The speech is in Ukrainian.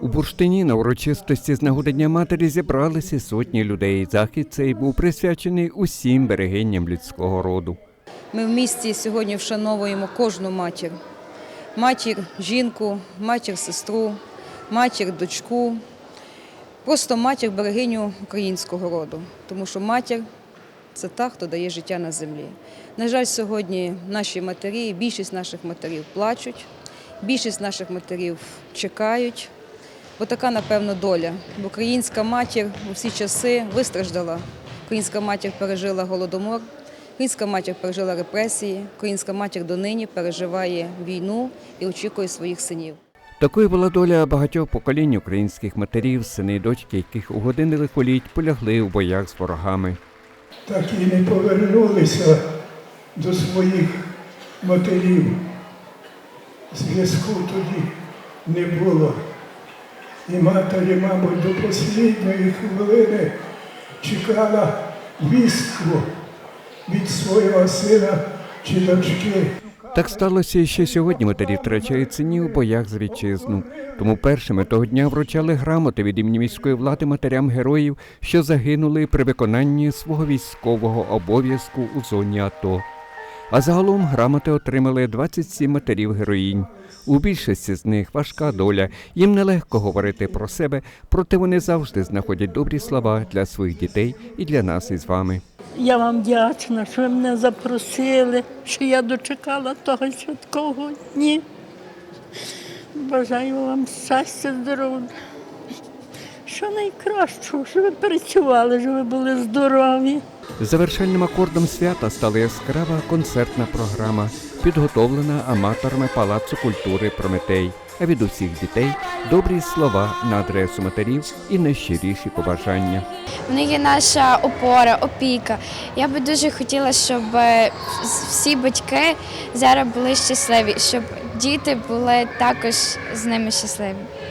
У бурштині на урочистості з нагоди Дня матері зібралися сотні людей. Захід цей був присвячений усім берегиням людського роду. Ми в місті сьогодні вшановуємо кожну матір. Матір жінку, матір сестру, матір дочку, просто матір берегиню українського роду. Тому що матір це та, хто дає життя на землі. На жаль, сьогодні наші матері, більшість наших матерів плачуть, більшість наших матерів чекають. Бо така, напевно, доля. Бо українська матір у всі часи вистраждала. Українська матір пережила голодомор, українська матір пережила репресії, українська матір донині переживає війну і очікує своїх синів. Такою була доля багатьох поколінь українських матерів, сини і дочки, яких у години лихоліть полягли у боях з ворогами. так і не повернулися до своїх матерів. Зв'язку тоді не було. І матері, мабуть, до останньої хвилини чекала вістку від свого сина чи дочки. Так сталося, і що сьогодні матері втрачають синів у боях за вітчизну. Тому першими того дня вручали грамоти від імені міської влади матерям героїв, що загинули при виконанні свого військового обов'язку у зоні АТО. А загалом грамоти отримали 27 матерів героїнь. У більшості з них важка доля. Їм нелегко говорити про себе, проте вони завжди знаходять добрі слова для своїх дітей і для нас із вами. Я вам вдячна, що ви мене запросили, що я дочекала того святкового дні. Бажаю вам щастя, здоров'я. Що найкращого, що ви працювали, що ви були здорові. Завершальним акордом свята стала яскрава концертна програма, підготовлена аматорами Палацу культури Прометей. А від усіх дітей добрі слова на адресу матерів і найщиріші побажання. Вони є наша опора, опіка. Я би дуже хотіла, щоб е, всі батьки зараз були щасливі, щоб діти були також з ними щасливі.